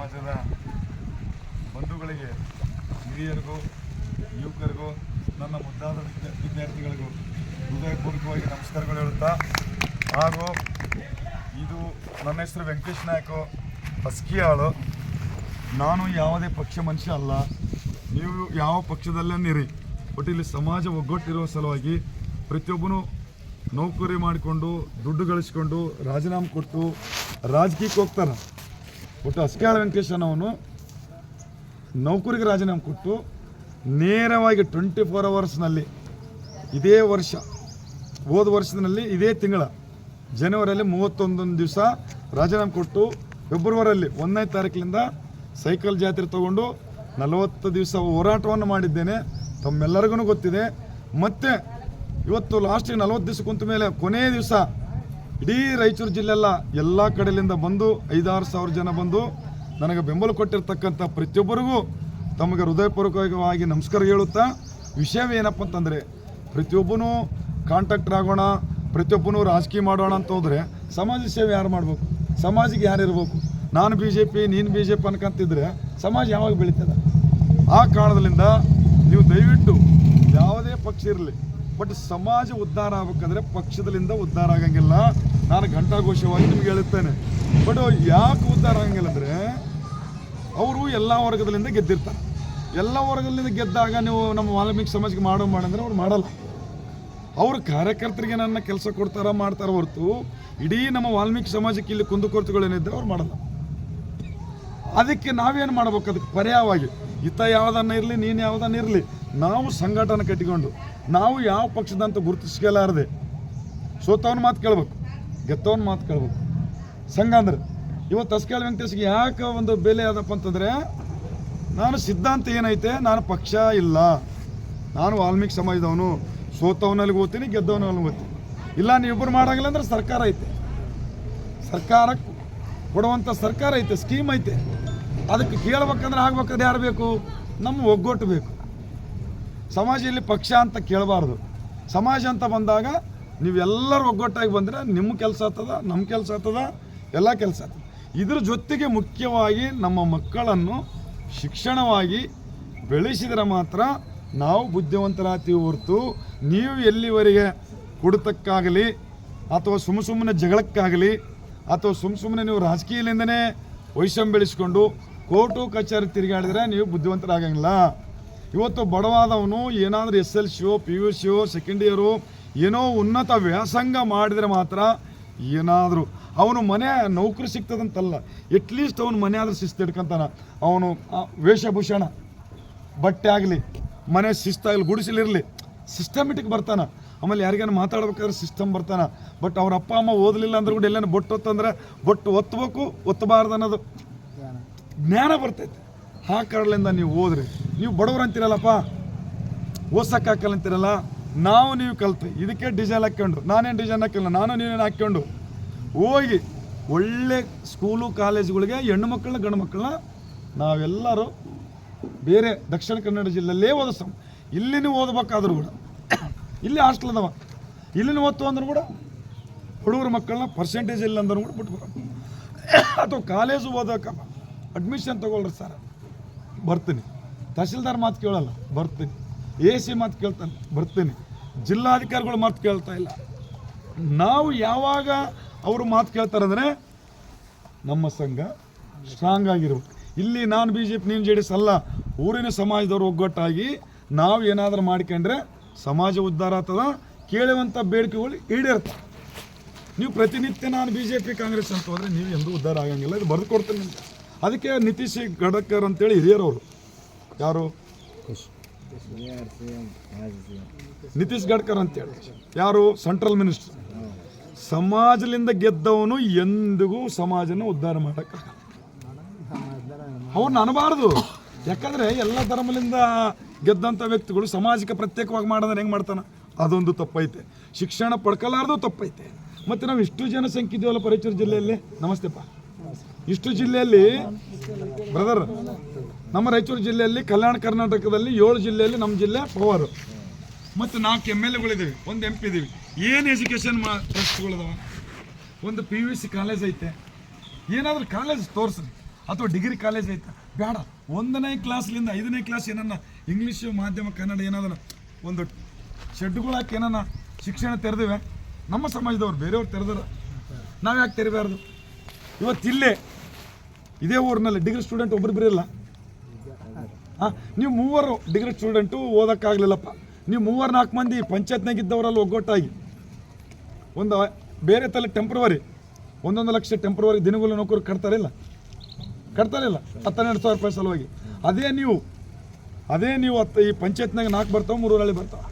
ಸಮಾಜದ ಬಂಧುಗಳಿಗೆ, ಹಿರಿಯರಿಗೂ, ಯುವಕರಿಗೂ, ನನ್ನ ಮುದ್ದಾದ ವಿದ್ಯಾರ್ಥಿಗಳಿಗೂ ಹೃದಯಪೂರ್ವಕವಾಗಿ ನಮಸ್ಕಾರಗಳು ಹೇಳುತ್ತಾ, ಹಾಗೂ ಇದು ನನ್ನ ಹೆಸರು ವೆಂಕಟೇಶ್ ನಾಯ್ಕು ಹಸ್ಕಿಯಾಳು ನಾನು ಯಾವುದೇ ಪಕ್ಷ ಮನುಷ್ಯ ಅಲ್ಲ. ನೀವು ಯಾವ ಪಕ್ಷದಲ್ಲೇ ಬಟ್ ಇಲ್ಲಿ ಸಮಾಜ ಒಗ್ಗಟ್ಟಿರುವ ಸಲುವಾಗಿ ಪ್ರತಿಯೊಬ್ಬನು ನೌಕರಿ ಮಾಡಿಕೊಂಡು, ದುಡ್ಡು ಗಳಿಸ್ಕೊಂಡು ರಾಜೀನಾಮೆ ಕೊಟ್ಟು ರಾಜಕೀಯಕ್ಕೆ ಹೋಗ್ತಾನೆ. ಒಟ್ಟು ಹಸ್ಕ್ಯಾಳ ವೆಂಕಟೇಶ್ ಅನ್ನೋನು ನೌಕರಿಗೆ ರಾಜೀನಾಮೆ ಕೊಟ್ಟು ನೇರವಾಗಿ ಟ್ವೆಂಟಿ ಫೋರ್ ಅವರ್ಸ್ನಲ್ಲಿ ಇದೇ ವರ್ಷ, ಹೋದ ವರ್ಷದಲ್ಲಿ ಇದೇ ತಿಂಗಳ ಜನವರಿಯಲ್ಲಿ ಮೂವತ್ತೊಂದೊಂದು ದಿವಸ ರಾಜೀನಾಮೆ ಕೊಟ್ಟು ಫೆಬ್ರವರಿಯಲ್ಲಿ ಒಂದನೇ ತಾರೀಕಿನಿಂದ ಸೈಕಲ್ ಜಾತ್ರೆ ತಗೊಂಡು ನಲವತ್ತು ದಿವಸ ಹೋರಾಟವನ್ನು ಮಾಡಿದ್ದೇನೆ. ತಮ್ಮೆಲ್ಲರಿಗೂ ಗೊತ್ತಿದೆ. ಮತ್ತೆ ಇವತ್ತು ಲಾಸ್ಟಿಗೆ ನಲವತ್ತು ದಿವಸ ಕುಂತ ಮೇಲೆ ಕೊನೆಯ ದಿವಸ ಇಡೀ ರಾಯಚೂರು ಜಿಲ್ಲೆಲ್ಲ ಎಲ್ಲ ಕಡೆಯಿಂದ ಬಂದು ಐದಾರು ಸಾವಿರ ಜನ ಬಂದು ನನಗೆ ಬೆಂಬಲ ಕೊಟ್ಟಿರ್ತಕ್ಕಂಥ ಪ್ರತಿಯೊಬ್ಬರಿಗೂ ತಮಗೆ ಹೃದಯಪೂರ್ವಕವಾಗಿ ನಮಸ್ಕಾರ ಹೇಳುತ್ತಾ, ವಿಷಯವೇನಪ್ಪ ಅಂತಂದರೆ, ಪ್ರತಿಯೊಬ್ಬನೂ ಕಾಂಟ್ರಾಕ್ಟರ್ ಆಗೋಣ, ಪ್ರತಿಯೊಬ್ಬನೂ ರಾಜಕೀಯ ಮಾಡೋಣ ಅಂತ ಹೋದರೆ ಸಮಾಜ ಸೇವೆ ಯಾರು ಮಾಡಬೇಕು? ಸಮಾಜಕ್ಕೆ ಯಾರು ಇರಬೇಕು? ನಾನು ಬಿ ಜೆ ಪಿ ನೀನು ಬಿ ಜೆ ಪಿ ಅನ್ಕಂತಿದ್ರೆ ಸಮಾಜ ಯಾವಾಗ ಬೆಳೀತದೆ? ಆ ಕಾರಣದಿಂದ ನೀವು ದಯವಿಟ್ಟು ಯಾವುದೇ ಪಕ್ಷ ಇರಲಿ ಬಟ್ ಸಮಾಜ ಉದ್ಧಾರ ಆಗ್ಬೇಕಂದ್ರೆ ಪಕ್ಷದಲ್ಲಿಂದ ಉದ್ಧಾರ ಆಗಂಗಿಲ್ಲ. ನಾನು ಘಂಟಾಘೋಷವಾಗಿ ನಿಮ್ಗೆ ಹೇಳುತ್ತೇನೆ. ಬಟ್ ಯಾಕೆ ಉದ್ಧಾರ ಆಗಂಗಿಲ್ಲ ಅಂದರೆ ಅವರು ಎಲ್ಲ ವರ್ಗದಲ್ಲಿಂದ ಗೆದ್ದಿರ್ತಾರೆ. ಎಲ್ಲ ವರ್ಗದಲ್ಲಿಂದ ಗೆದ್ದಾಗ ನೀವು ನಮ್ಮ ವಾಲ್ಮೀಕಿ ಸಮಾಜಕ್ಕೆ ಮಾಡೋ ಮಾಡಂದ್ರೆ ಅವ್ರು ಮಾಡಲ್ಲ. ಅವ್ರ ಕಾರ್ಯಕರ್ತರಿಗೆ ನನ್ನ ಕೆಲಸ ಕೊಡ್ತಾರ, ಮಾಡ್ತಾರ ಹೊರತು ಇಡೀ ನಮ್ಮ ವಾಲ್ಮೀಕಿ ಸಮಾಜಕ್ಕೆ ಇಲ್ಲಿ ಕುಂದುಕೊರತೆಗಳೇನಿದ್ರೆ ಅವ್ರು ಮಾಡಲ್ಲ. ಅದಕ್ಕೆ ನಾವೇನು ಮಾಡ್ಬೇಕು? ಅದಕ್ಕೆ ಪರ್ಯಾಯವಾಗಿ ಇತ ಯಾವುದನ್ನ ಇರಲಿ, ನೀನು ಯಾವುದನ್ನ ಇರಲಿ, ನಾವು ಸಂಘಟನೆ ಕಟ್ಟಿಕೊಂಡು, ನಾವು ಯಾವ ಪಕ್ಷದಂತ ಗುರುತಿಸ್ಕೊಳ್ಳಾರದೆ ಸೋತವನ ಮಾತು ಕೇಳ್ಬೇಕು ಗೆತ್ತವನ ಮಾತು ಕೇಳ್ಬೇಕು. ಸಂಘ ಅಂದ್ರೆ ಇವತ್ತು ಹಸ್ಕೇಳ ವೆಂಕಟೇಶ್ಗೆ ಯಾಕೆ ಒಂದು ಬೆಲೆ ಅದಪ್ಪ ಅಂತಂದರೆ, ನಾನು ಸಿದ್ಧಾಂತ ಏನೈತೆ, ನಾನು ಪಕ್ಷ ಇಲ್ಲ. ನಾನು ವಾಲ್ಮೀಕಿ ಸಮಾಜದವನು ಸೋತವನಲ್ಲಿ ಓದ್ತೀನಿ ಗೆದ್ದವನಲ್ಲಿ ಓದ್ತೀನಿ. ಇಲ್ಲ ನೀವಿಬ್ಬರು ಮಾಡಂಗಿಲ್ಲ ಅಂದ್ರೆ ಸರ್ಕಾರ ಐತೆ. ಸರ್ಕಾರ ಕೊಡುವಂಥ ಸರ್ಕಾರ ಐತೆ ಸ್ಕೀಮ್ ಐತೆ. ಅದಕ್ಕೆ ಕೇಳ್ಬೇಕಂದ್ರೆ ಆಗ್ಬೇಕಾದ್ರೆ ಯಾರು ಬೇಕು? ನಮ್ಮ ಒಗ್ಗಟ್ಟು ಬೇಕು. ಸಮಾಜ ಇಲ್ಲಿ ಪಕ್ಷ ಅಂತ ಕೇಳಬಾರ್ದು. ಸಮಾಜ ಅಂತ ಬಂದಾಗ ನೀವೆಲ್ಲರೂ ಒಗ್ಗಟ್ಟಾಗಿ ಬಂದರೆ ನಿಮ್ಮ ಕೆಲಸ ಆಗ್ತದ, ನಮ್ಮ ಕೆಲಸ ಆಗ್ತದ, ಎಲ್ಲ ಕೆಲಸ ಆಗ್ತದೆ. ಇದ್ರ ಜೊತೆಗೆ ಮುಖ್ಯವಾಗಿ ನಮ್ಮ ಮಕ್ಕಳನ್ನು ಶಿಕ್ಷಣವಾಗಿ ಬೆಳೆಸಿದರೆ ಮಾತ್ರ ನಾವು ಬುದ್ಧಿವಂತರಾಗ್ತೀವಿ ಹೊರತು ನೀವು ಎಲ್ಲಿವರೆಗೆ ಕುಡಿತಕ್ಕಾಗಲಿ ಅಥವಾ ಸುಮ್ಮ ಸುಮ್ಮನೆ ಜಗಳಕ್ಕಾಗಲಿ ಅಥವಾ ಸುಮ್ಮ ಸುಮ್ಮನೆ ನೀವು ರಾಜಕೀಯದಿಂದನೇ ವೈಷಮ್ಯ ಬೆಳೆಸ್ಕೊಂಡು ಕೋರ್ಟು ಕಚೇರಿ ತಿರುಗಾಡಿದ್ರೆ ನೀವು ಬುದ್ಧಿವಂತರಾಗಂಗಿಲ್ಲ. ಇವತ್ತು ಬಡವಾದವನು ಏನಾದರೂ ಎಸ್ ಎಲ್ ಸಿಯೋ, ಪಿ ಯು ಸಿಯೋ ಸೆಕೆಂಡ್ ಇಯರು ಏನೋ ಉನ್ನತ ವ್ಯಾಸಂಗ ಮಾಡಿದರೆ ಮಾತ್ರ ಏನಾದರೂ. ಅವನು ಮನೆ ನೌಕರಿ ಸಿಗ್ತದಂತಲ್ಲ ಎಟ್ಲೀಸ್ಟ್ ಅವನು ಮನೆ ಆದರೂ ಶಿಸ್ತು ಹಿಡ್ಕೊಂತಾನ ಅವನು ವೇಷಭೂಷಣ, ಬಟ್ಟೆ ಆಗಲಿ, ಮನೆ ಶಿಸ್ತಾಗಲಿ ಗುಡಿಸಲಿರಲಿ ಸಿಸ್ಟಮೆಟಿಕ್ ಬರ್ತಾನೆ. ಆಮೇಲೆ ಯಾರಿಗಾನ ಮಾತಾಡ್ಬೇಕಾದ್ರೆ ಸಿಸ್ಟಮ್ ಬರ್ತಾನೆ. ಬಟ್ ಅವ್ರ ಅಪ್ಪ, ಅಮ್ಮ ಓದಲಿಲ್ಲ ಅಂದ್ರೆ ಕೂಡ ಎಲ್ಲೇನು ಬೊಟ್ಟು ಒತ್ತಂದ್ರೆ ಬೊಟ್ಟು ಒತ್ತಬೇಕು ಒತ್ತಬಾರ್ದು ಅನ್ನೋದು ಜ್ಞಾನ ಬರ್ತೈತೆ. ಆ ಕಾರಣದಿಂದ ನೀವು ಓದ್ರಿ ನೀವು ಬಡವ್ರು ಅಂತಿರಲ್ಲಪ್ಪ ಓದ್ಸಕ್ಕೆ ಹಾಕಲ್ಲ ಅಂತೀರಲ್ಲ, ನಾವು ನೀವು ಕಲ್ತು ಇದಕ್ಕೆ ಡಿಸೈನ್ ಹಾಕ್ಕೊಂಡು, ನಾನೇನು ಡಿಸೈನ್ ಹಾಕಿಲ್ಲ ನಾನು ನೀವೇನು ಹಾಕ್ಕೊಂಡು ಹೋಗಿ ಒಳ್ಳೆ ಸ್ಕೂಲು ಕಾಲೇಜುಗಳಿಗೆ ಹೆಣ್ಣು ಮಕ್ಕಳನ್ನ, ಗಂಡು ಮಕ್ಕಳನ್ನ ನಾವೆಲ್ಲರೂ ಬೇರೆ ದಕ್ಷಿಣ ಕನ್ನಡ ಜಿಲ್ಲೆಯಲ್ಲೇ ಓದಿಸ್ ಇಲ್ಲಿನೂ ಓದಬೇಕಾದ್ರೂ ಕೂಡ, ಇಲ್ಲಿ ಹಾಸ್ಟೆಲ್ ಅದಾವ. ಇಲ್ಲಿನೂ ಓದ್ತು ಅಂದ್ರೂ ಕೂಡ ಹುಡುಗರ ಮಕ್ಕಳನ್ನ ಪರ್ಸೆಂಟೇಜ್ ಇಲ್ಲ ಅಂದ್ರೂ ಕೂಡ ಬಿಟ್ಬಿಡ ಅಥವಾ ಕಾಲೇಜು ಓದೋಕಪ್ಪ. ಅಡ್ಮಿಷನ್ ತೊಗೊಳ್ರಿ ಸರ್ ಬರ್ತೀನಿ. ತಹಸೀಲ್ದಾರ್ ಮಾತು ಕೇಳಲ್ಲ, ಬರ್ತೀನಿ. ಎ ಸಿ ಮಾತು ಕೇಳ್ತಾನೆ, ಬರ್ತೀನಿ. ಜಿಲ್ಲಾಧಿಕಾರಿಗಳು ಮಾತು ಕೇಳ್ತಾ ಇಲ್ಲ. ನಾವು ಯಾವಾಗ ಅವರು ಮಾತು ಕೇಳ್ತಾರಂದರೆ ನಮ್ಮ ಸಂಘ ಸ್ಟ್ರಾಂಗ್ ಆಗಿರ್ಬೇಕು. ಇಲ್ಲಿ ನಾನು ಬಿ ಜೆ ಪಿ ನೀನು ಜೆ ಡಿ ಎಸ್ ಅಲ್ಲ, ಊರಿನ ಸಮಾಜದವ್ರು ಒಗ್ಗಟ್ಟಾಗಿ ನಾವು ಏನಾದರೂ ಮಾಡ್ಕೊಂಡ್ರೆ ಸಮಾಜ ಉದ್ಧಾರ ಆಗ್ತದ ಕೇಳುವಂಥ ಬೇಡಿಕೆಗಳು ಈಡೇರ್ತವೆ ನೀವು ಪ್ರತಿನಿತ್ಯ ನಾನು ಬಿ ಜೆ ಪಿ ಕಾಂಗ್ರೆಸ್ ಅಂತ ಹೋದರೆ ನೀವು ಎಂದೂ ಉದ್ಧಾರ ಆಗಂಗಿಲ್ಲ, ಇದು ಬರೆದು ಕೊಡ್ತೀನಿ ನಿಮ್ಗೆ. ಅದಕ್ಕೆ ನಿತೀಶ್ ಗಡ್ಕರ್ ಅಂತೇಳಿ ಹಿರಿಯರವರು ಯಾರು? ನಿತೀಶ್ ಗಡ್ಕರ್ ಅಂತೇಳಿ. ಯಾರು? Central minister. ಸಮಾಜದಿಂದ ಗೆದ್ದವನು ಎಂದಿಗೂ ಸಮಾಜನ ಉದ್ಧಾರ ಮಾಡಕ್ಕ ಅವ್ರನ್ನ ಅನಬಾರ್ದು. ಯಾಕಂದ್ರೆ ಎಲ್ಲ ಧರ್ಮದಿಂದ ಗೆದ್ದಂಥ ವ್ಯಕ್ತಿಗಳು ಸಮಾಜಕ್ಕೆ ಪ್ರತ್ಯೇಕವಾಗಿ ಮಾಡಿದ್ರೆ ಹೆಂಗೆ ಮಾಡ್ತಾನೆ? ಅದೊಂದು ತಪ್ಪೈತೆ. ಶಿಕ್ಷಣ ಪಡ್ಕಲಾರ್ದು ತಪ್ಪೈತೆ. ಮತ್ತು ನಾವು ಇಷ್ಟು ಜನಸಂಖ್ಯೆ ಇದೆಯಲ್ಲ ಪರಿಚಯ ಜಿಲ್ಲೆಯಲ್ಲಿ? ನಮಸ್ತೆಪ್ಪ. ಇಷ್ಟು ಜಿಲ್ಲೆಯಲ್ಲಿ ಬ್ರದರ್ ನಮ್ಮ ರಾಯಚೂರು ಜಿಲ್ಲೆಯಲ್ಲಿ, ಕಲ್ಯಾಣ ಕರ್ನಾಟಕದಲ್ಲಿ ಏಳು ಜಿಲ್ಲೆಯಲ್ಲಿ ನಮ್ಮ ಜಿಲ್ಲೆ ಪವರ್. ಮತ್ತು ನಾಲ್ಕು ಎಂ ಎಲ್ ಎಗಳಿದ್ದೀವಿ ಒಂದು ಎಂ ಪಿ ಇದ್ದೀವಿ ಏನು ಎಜುಕೇಷನ್ ಮಾ ಒಂದು ಪಿ ಯು ಸಿ ಕಾಲೇಜ್ ಐತೆ. ಏನಾದರೂ ಕಾಲೇಜ್ ತೋರಿಸ್ರಿ. ಅಥವಾ ಡಿಗ್ರಿ ಕಾಲೇಜ್ ಐತೆ. ಬೇಡ, ಒಂದನೇ ಕ್ಲಾಸ್ಲಿಂದ ಐದನೇ ಕ್ಲಾಸ್ ಏನನ್ನ ಇಂಗ್ಲೀಷು ಮಾಧ್ಯಮ, ಕನ್ನಡ ಏನಾದ್ರು ಒಂದು ಶೆಡ್ಗಳು ಹಾಕಿ ಏನನ್ನ ಶಿಕ್ಷಣ ತೆರೆದಿವೆ. ನಮ್ಮ ಸಮಾಜದವ್ರು ಬೇರೆಯವ್ರು ತೆರೆದಾರ ನಾವು ಯಾಕೆ ತೆರಿಬಾರ್ದು? ಇವತ್ತು ಇಲ್ಲೇ ಇದೇ ಊರಿನಲ್ಲಿ ಡಿಗ್ರಿ ಸ್ಟೂಡೆಂಟ್ ಒಬ್ಬರು ಬರೀಲ್ಲ ಹಾಂ, ನೀವು ಮೂವರು ಡಿಗ್ರಿ ಸ್ಟೂಡೆಂಟು ಓದೋಕ್ಕಾಗಲಿಲ್ಲಪ್ಪ. ನೀವು ಮೂವರು ನಾಲ್ಕು ಮಂದಿ ಪಂಚಾಯತ್ನಾಗ ಇದ್ದವರಲ್ಲಿ ಒಗ್ಗಟ್ಟಾಗಿ. ಒಂದು ಬೇರೆ ತಲೆ ಟೆಂಪ್ರವರಿ ಒಂದೊಂದು ಲಕ್ಷ ಟೆಂಪ್ರವರಿ ದಿನಗಳು ನೌಕರು ಕಟ್ತಾರಿಲ್ಲ ಕಟ್ತಾರಿಲ್ಲ ಹತ್ತೆರಡು ಸಾವಿರ ರೂಪಾಯಿ ಸಲುವಾಗಿ. ಅದೇ ನೀವು ಅದೇ ನೀವು ಹತ್ತು ಈ ಪಂಚಾಯತ್ನಾಗ ನಾಲ್ಕು ಬರ್ತಾವೆ ಮೂರು ಬರ್ತಾವೆ.